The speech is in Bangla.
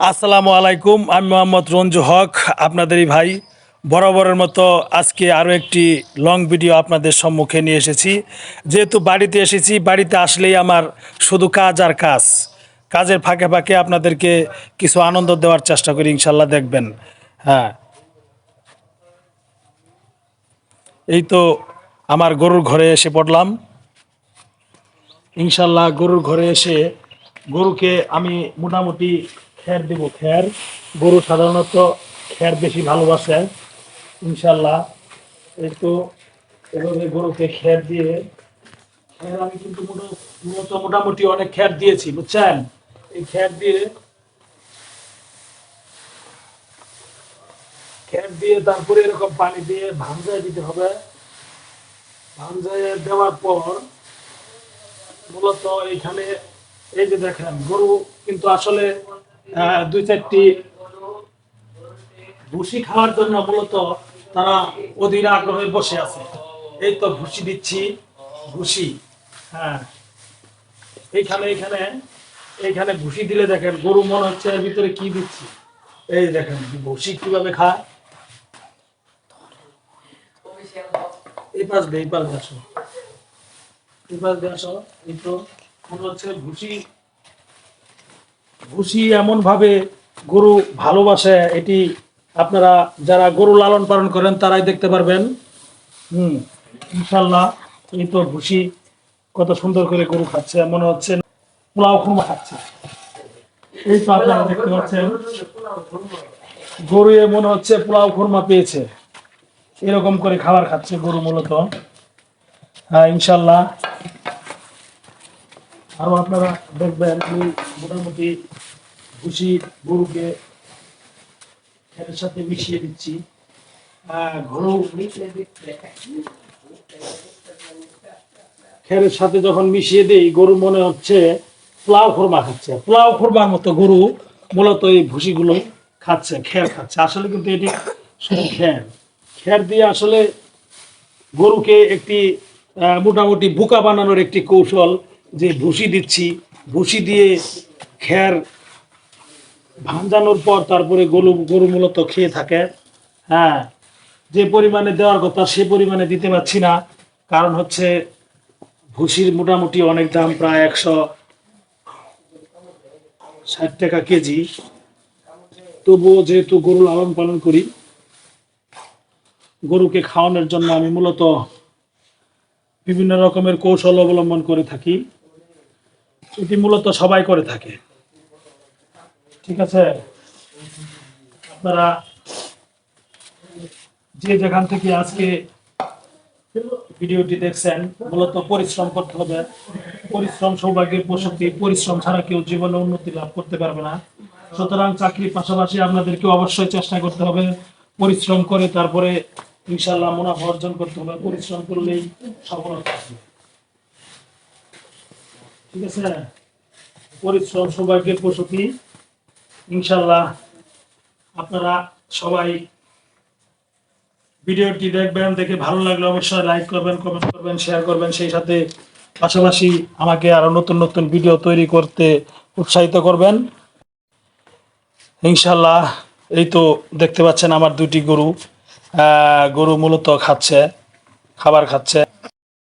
আসসালামু আলাইকুম, আমি মোহাম্মদ রঞ্জু হক, আপনাদেরই ভাই। বরাবরের মতো আজকে আরও একটি লং ভিডিও আপনাদের সম্মুখে নিয়ে এসেছি। যেহেতু বাড়িতে এসেছি, বাড়িতে আসলেই আমার শুধু কাজ আর কাজ। কাজের ফাঁকে ফাঁকে আপনাদেরকে কিছু আনন্দ দেওয়ার চেষ্টা করি, ইনশাল্লাহ দেখবেন। হ্যাঁ। এই তো আমার গরুর ঘরে এসে পড়লাম। ইনশাল্লাহ গরুর ঘরে এসে গরুকে আমি মোটামুটি খ্যার দেব খ্যার গরু সাধারণত খ্যার বেশি ভালোবাসে, ইনশাল্লাহ। তো এভাবে গরুকে খ্যার দিয়ে খ্যার আমি কিন্তু মূলত মোটামুটি অনেক খ্যার দিয়েছি, বুঝছেন? এই খ্যার দিয়ে খ্যার দিয়ে তারপরে এরকম পানি দিয়ে ভাঞ্জায় দিতে হবে। ভাঞ্জায় দেওয়ার পর মূলত এখানে এই যে দেখেন, গরু কিন্তু আসলে দুই চারটি ভুসি খাওয়ার জন্য মূলত তারা অধীর আগ্রহে বসে আছে। এই তো ভুসি দিচ্ছি, ভুসি। হ্যাঁ। এইখানে এইখানে এইখানে ভুসি দিলে দেখেন গরু মনে হচ্ছে এর ভিতরে কি দিচ্ছি। এই দেখেন ভুসি কীভাবে খায়। এই পাশ দিয়ে, এই পাশ দিয়ে আসো। এই পাশ দিয়ে আসো। এই তো মনে হচ্ছে ভুসি ভুসি এমন ভাবে গরু ভালোবাসে, এটি আপনারা যারা গরু লালন পালন করেন তারাই দেখতে পারবেন। হুম ইনশাল্লাহ এই তো ভুসি কত সুন্দর করে গরু খাচ্ছে, মনে হচ্ছে পোলাও খুরমা খাচ্ছে। এই তো আপনারা দেখতে পাচ্ছেন, গরু এ মনে হচ্ছে পোলাও খুরমা পেয়েছে। এরকম করে খাবার খাচ্ছে গরু মূলত। হ্যাঁ ইনশাল্লাহ আরও আপনারা দেখবেন আমি মোটামুটি ভুসি, গরুকে এর সাথে মিশিয়ে দিচ্ছি। গরু খেরের সাথে যখন মিশিয়ে দিই, গরু মনে হচ্ছে পোলাও খোরমা খাচ্ছে। পোলাও খোরমার মতো গরু মূলত এই ভুসিগুলো খাচ্ছে, খের খাচ্ছে। আসলে কিন্তু এটি শুধু খের। খের দিয়ে আসলে গরুকে একটি মোটামুটি বোকা বানানোর একটি কৌশল যে ভুসি দিচ্ছি, ভুসি দিয়ে খের ভাঞ্জানোর পর তারপরে গরু গরু মূলত খেয়ে থাকে। হ্যাঁ যে পরিমাণে দেওয়ার কথা সে পরিমাণে দিতে পারছি না। কারণ হচ্ছে ভুসির মোটামুটি অনেক দাম, প্রায় একশো ষাট টাকা কেজি। তবুও যেহেতু গরু লালন পালন করি, গরুকে খাওয়ানোর জন্য আমি মূলত বিভিন্ন রকমের কৌশল অবলম্বন করে থাকি। এটি মূলত সবাই করে থাকে। ঠিক আছে? আপনারা যে যেখান থেকে আজকে ভিডিওটি দেখছেন, মূলত পরিশ্রম করতে হবে। পরিশ্রম সৌভাগ্যের প্রসক্তি পরিশ্রম ছাড়া কেউ জীবনে উন্নতি লাভ করতে পারবে না। সুতরাং চাকরির পাশাপাশি আপনাদেরকে অবশ্যই চেষ্টা করতে হবে। পরিশ্রম করে তারপরে ইনশাল্লাহ মুনাফা অর্জন করতে হবে। পরিশ্রম করলেই সফলতা আসবে। ঠিক আছে? পরিশ্রম সৌভাগ্যের প্রসূতি ইনশাল্লাহ আপনারা সবাই ভিডিওটি দেখবেন, দেখে ভালো লাগলে অবশ্যই লাইক করবেন কমেন্ট করবেন শেয়ার করবেন। সেই সাথে পাশাপাশি আমাকে আরও নতুন নতুন ভিডিও তৈরি করতে উৎসাহিত করবেন। ইনশাল্লাহ এই তো দেখতে পাচ্ছেন আমার দুটি গরু। গরু মূলত খাচ্ছে, খাবার খাচ্ছে।